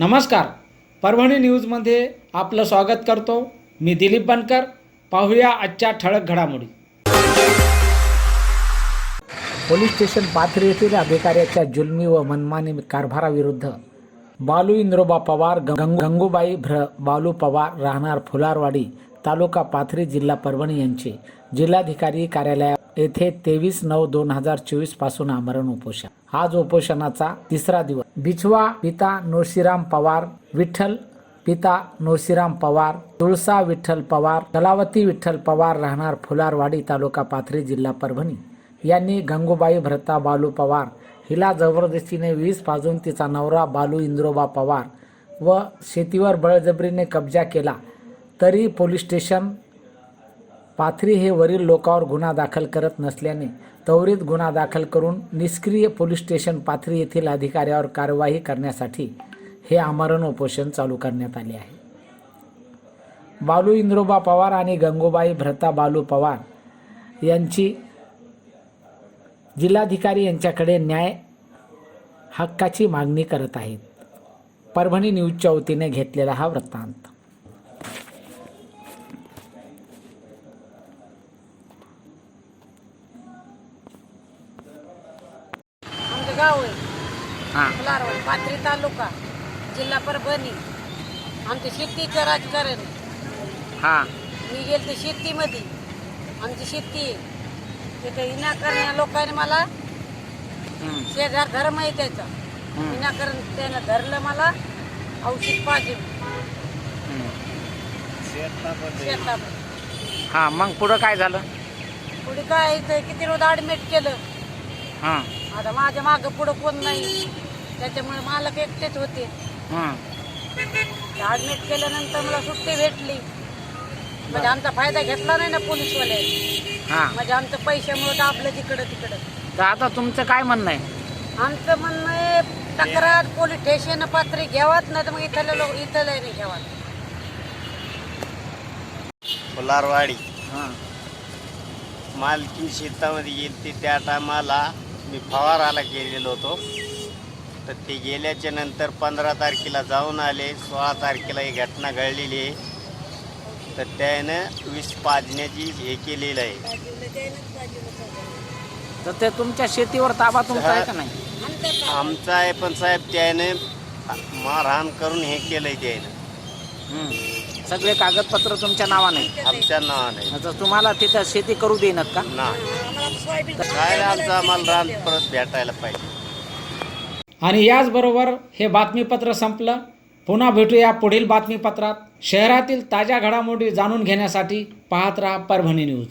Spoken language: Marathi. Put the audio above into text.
नमस्कार. परभणी न्यूजमध्ये आपलं स्वागत करतो. मी दिलीप बनकर. पाहूया आजच्या ठळक घडामोडी. पोलीस स्टेशन पाथरी येथील अधिकाऱ्याच्या जुलमी व मनमानी कारभाराविरुद्ध बालू इंद्रोबा पवार गंग गंगूबाई भ्र बालू पवार राहणार फुलारवाडी तालुका पाथरी जिल्हा परभणी यांचे जिल्हाधिकारी कार्यालया येथे तेवीस नऊ दोन हजार चोवीसपासून आमरण उपोषण. आज उपोषणाचा तिसरा दिवस. बिछवा पिता नोशिराम पवार विठ्ठल पिता नोशिराम पवार तुळसा विठ्ठल पवार कलावती विठ्ठल पवार राहणार फुलारवाडी तालुका पाथरी जिल्हा परभणी. यांनी गंगूबाई भरता बालू पवार हिला जबरदस्तीने वीस पाजून तिचा नवरा बालू इंद्रोबा पवार व शेतीवर बळजबरीने कब्जा केला. तरी पोलीस स्टेशन पाथरी हे वरील लोकांवर गुन्हा दाखल करत नसल्याने त्वरित गुन्हा दाखल करून निष्क्रिय पोलीस स्टेशन पाथरी येथील अधिकाऱ्यावर कारवाई करण्यासाठी हे आमरण उपोषण चालू करण्यात आले आहे. बालू इंद्रोबा पवार आणि गंगूबाई भ्रता बालू पवार यांची जिल्हाधिकारी यांच्याकडे न्याय हक्काची मागणी करत आहेत. परभणी न्यूजच्या वतीने घेतलेला हा वृत्तांत. गाव आहे. हां. फुलारवाडी पाथरी तालुका जिल्हा परभणी. आमचं शेतीचं राजकारण हां. मी गेलते शेतीमध्ये. आमची शेती आहे. तिथे विनाकारण लोकांनी मला शेजार धर्म आहे त्याचा. विनाकारण त्यानं धरलं मला औषध पाहिजे शेतामध्ये. हां मग पुढं काय झालं? पुढे काय इथं किती रोज ॲडमिट केलं? हां. आता माझ्या मागं पुढं कोण नाही. त्याच्यामुळे मालक एकटेच होते. हां. ॲडमिट केल्यानंतर मला सुट्टी भेटली. म्हणजे आमचा फायदा घेतला नाही ना पोलीसवाल्याने. हां. म्हणजे आमचं पैशामुळे दाबलं तिकडं तिकडं. तर आता तुमचं काय म्हणणं आहे? आमचं म्हणणं आहे तक्रार पोलीस स्टेशन पात्री घ्यावात नाही तर मग इथल्या लोक इथं नाही घ्यावात. फुलारवाडी. हां. मालकीन शेतामध्ये गेलती त्या टायमाला मी फवाराला गेलेलो होतो. तर ते गेल्याच्यानंतर पंधरा तारखेला जाऊन आले. सोळा तारखेला ही घटना घडलेली आहे. तर त्यानं विष पाजण्याची हे केलेलं आहे. तर ते तुमच्या शेतीवर ताबा तुमचा आहे का नाही? आमचा आहे पण साहेब त्याने मारहाण करून हे केलंय त्यानं. सगळे कागदपत्र तुमच्या नावाने. आहेत. आमच्या नावाने. आता तुम्हाला तिथं शेती करू देणार का? नाही. काय आमचं आम्हाला रान परत भेटायला पाहिजे. आणि याचबरोबर हे बातमीपत्र संपलं. पुन्हा भेटूया पुढील बातमीपत्रात. शहरातील ताज्या घडामोडी जाणून घेण्यासाठी पाहत राहा परभणी न्यूज.